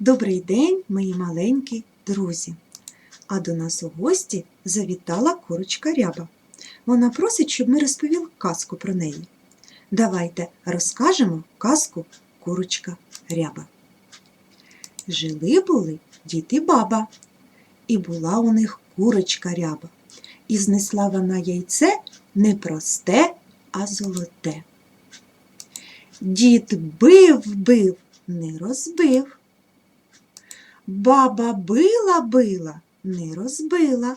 Добрий день, мої маленькі друзі. А до нас у гості завітала курочка ряба. Вона просить, щоб ми розповіли казку про неї. Давайте розкажемо казку курочка ряба. Жили були дід і баба, і була у них курочка ряба. І знесла вона яйце не просте, а золоте. Дід бив, бив, не розбив. Баба била, била, не розбила.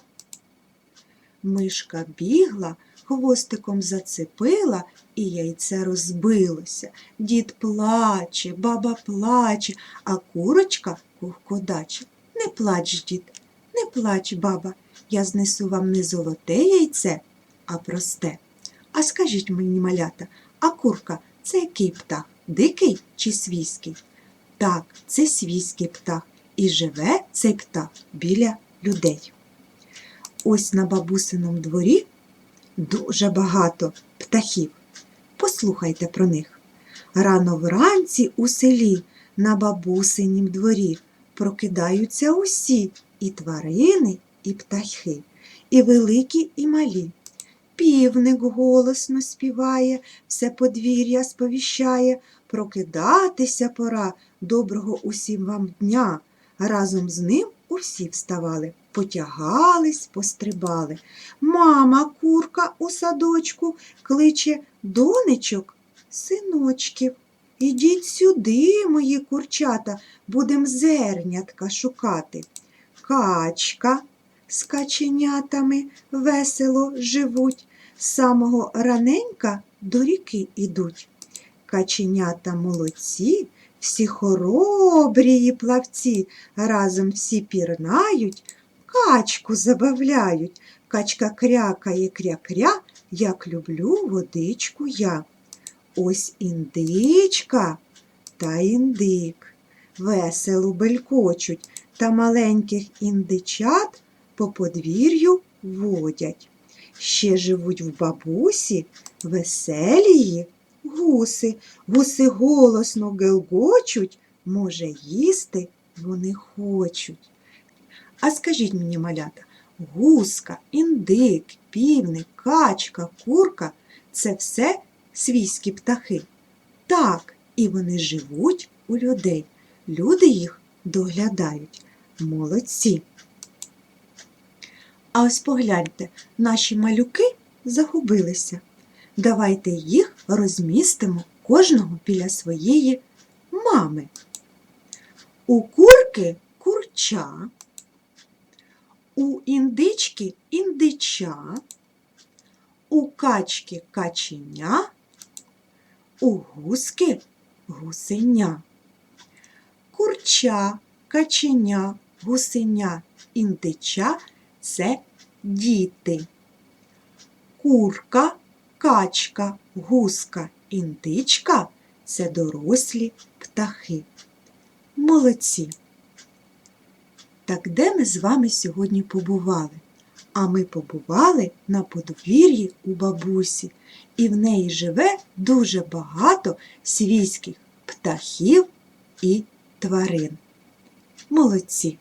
Мишка бігла, хвостиком зацепила, і яйце розбилося. Дід плаче, баба плаче, а курочка кухкодаче. Не плач, дід, не плач, баба, я знесу вам не золоте яйце, а просте. А скажіть мені, малята, а курка це який птах? Дикий чи свійський? Так, це свійський птах, і живе цей птах біля людей. Ось на бабусиному дворі дуже багато птахів. Послухайте про них. Рано вранці у селі на бабусинім дворі прокидаються усі і тварини, і птахи, і великі, і малі. Півник голосно співає, все подвір'я сповіщає, прокидатися пора, доброго усім вам дня. Разом з ним усі вставали, потягались, пострибали. Мама, курка у садочку, кличе донечок, синочків. Ідіть сюди, мої курчата, будем зернятка шукати. Качка з каченятами весело живуть, з самого раненька до ріки ідуть. Каченята молодці, всі хоробрії плавці, разом всі пірнають, качку забавляють. Качка крякає кря-кря, як люблю водичку я. Ось індичка та індик весело белькочуть та маленьких індичат по подвір'ю водять. Ще живуть в бабусі веселії гуси. Гуси голосно гелгочуть, може, їсти вони хочуть. А скажіть мені, малята, гуска, індик, півник, качка, курка це все свійські птахи. Так, і вони живуть у людей. Люди їх доглядають. Молодці. А ось погляньте, наші малюки загубилися. Давайте їх розмістимо кожного біля своєї мами. У курки курча, у індички індича, у качки каченя, у гуски гусеня. Курча, каченя, гусеня, індича це діти. Курка, качка, гуска, індичка це дорослі птахи. Молодці. Так де ми з вами сьогодні побували? А ми побували на подвір'ї у бабусі, і в неї живе дуже багато свійських птахів і тварин. Молодці!